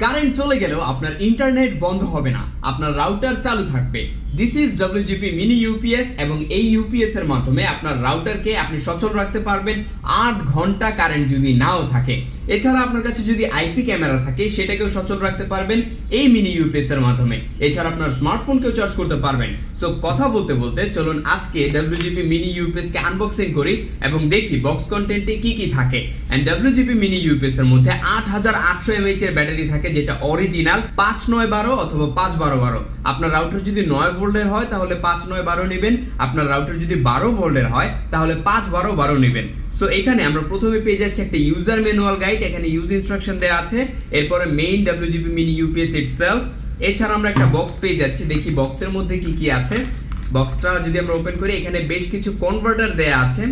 Current চলে গেলেও আপনার ইন্টারনেট বন্ধ হবে না। আপনার রাউটার চালু থাকবে। This is WGP mini UPS এবং এই ইউপিএস এর মাধ্যমে আপনার রাউটারকে আপনি সচল রাখতে পারবেন আট ঘণ্টা কারেন্ট যদি নাও থাকে। এছাড়া আপনার কাছে যদি আইপি ক্যামেরা থাকে, সেটাকেও সচল রাখতে পারবেন এই মিনি ইউপিএস এর মাধ্যমে। এছাড়া আপনার স্মার্টফোনকেও চার্জ করতে পারবেন। সো কথা বলতে বলতে চলুন আজকে ডব্লিউজিপি মিনি ইউপিএস কে আনবক্সিং করি এবং দেখি বক্স কন্টেন্টে কি কি থাকে। এন্ড ডব্লিউজিপি মিনি ইউপিএস এর মধ্যে আট হাজার আটশো এমএইচ এর ব্যাটারি থাকে, যেটা অরিজিনাল পাঁচ নয় বারো অথবা পাঁচ বারো বারো। আপনার রাউটার যদি নয় ভোল্টের হয়, তাহলে পাঁচ নয় বারো নেবেন। আপনার রাউটার যদি বারো ভোল্টের হয়, তাহলে পাঁচ বারো বারো নেবেন। সো এখানে আমরা প্রথমে পেয়ে যাচ্ছি একটা ইউজার ম্যানুয়াল গাইড এখানে ইউজ ইনস্ট্রাকশন দেওয়া আছে। এরপরে main WGP mini UPS itself এছাড়া আমরা একটা বক্স পেয়ে যাচ্ছি, দেখি বক্সের মধ্যে কি কি আছে। বক্সটা যদি আমরা ওপেন করি, এখানে বেশ কিছু কনভার্টার দেয়া আছে।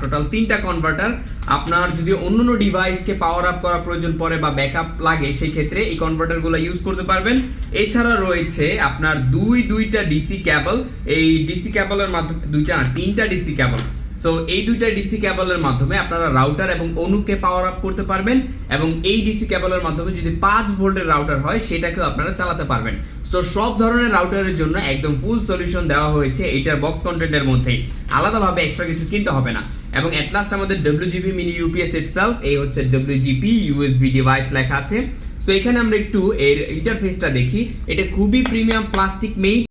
টোটাল তিনটা কনভার্টার আপনার যদি অন্য অন্য ডিভাইসকে পাওয়ার আপ করা প্রয়োজন পড়ে বা ব্যাকআপ লাগে সেই ক্ষেত্রে এই কনভার্টারগুলো ইউজ করতে পারবেন। এছাড়া রয়েছে আপনার দুই, দুইটা ডিসি ক্যাবল এই ডিসি ক্যাবলের মাধ্যমে দুইটা না, তিনটা ডিসি ক্যাবল সো এই দুইটা ডিসি ক্যাবলের মাধ্যমে আপনারা রাউটার এবং অনুকে পাওয়ার আপ করতে পারবেন এবং এই ডিসি ক্যাবলের মাধ্যমে যদি পাঁচ ভোল্টের রাউটার হয়, সেটাকেও আপনারা চালাতে পারবেন। সো সব ধরনের রাউটারের জন্য একদম ফুল সলিউশন দেওয়া হয়েছে এইটার বক্স কন্টেন্টের মধ্যেই। আলাদাভাবে এক্সট্রা কিছু কিনতে হবে না। এবং অ্যাট লাস্ট আমাদের ডব্লিউজিপি মিনি ইউপিএস ইটসেলফ এই হচ্ছে ডব্লিউজিপি ইউএসবি ডিভাইস লেখা আছে। সো এখানে আমরা একটু এর ইন্টারফেসটা দেখি। এটা খুবই প্রিমিয়াম প্লাস্টিক মেড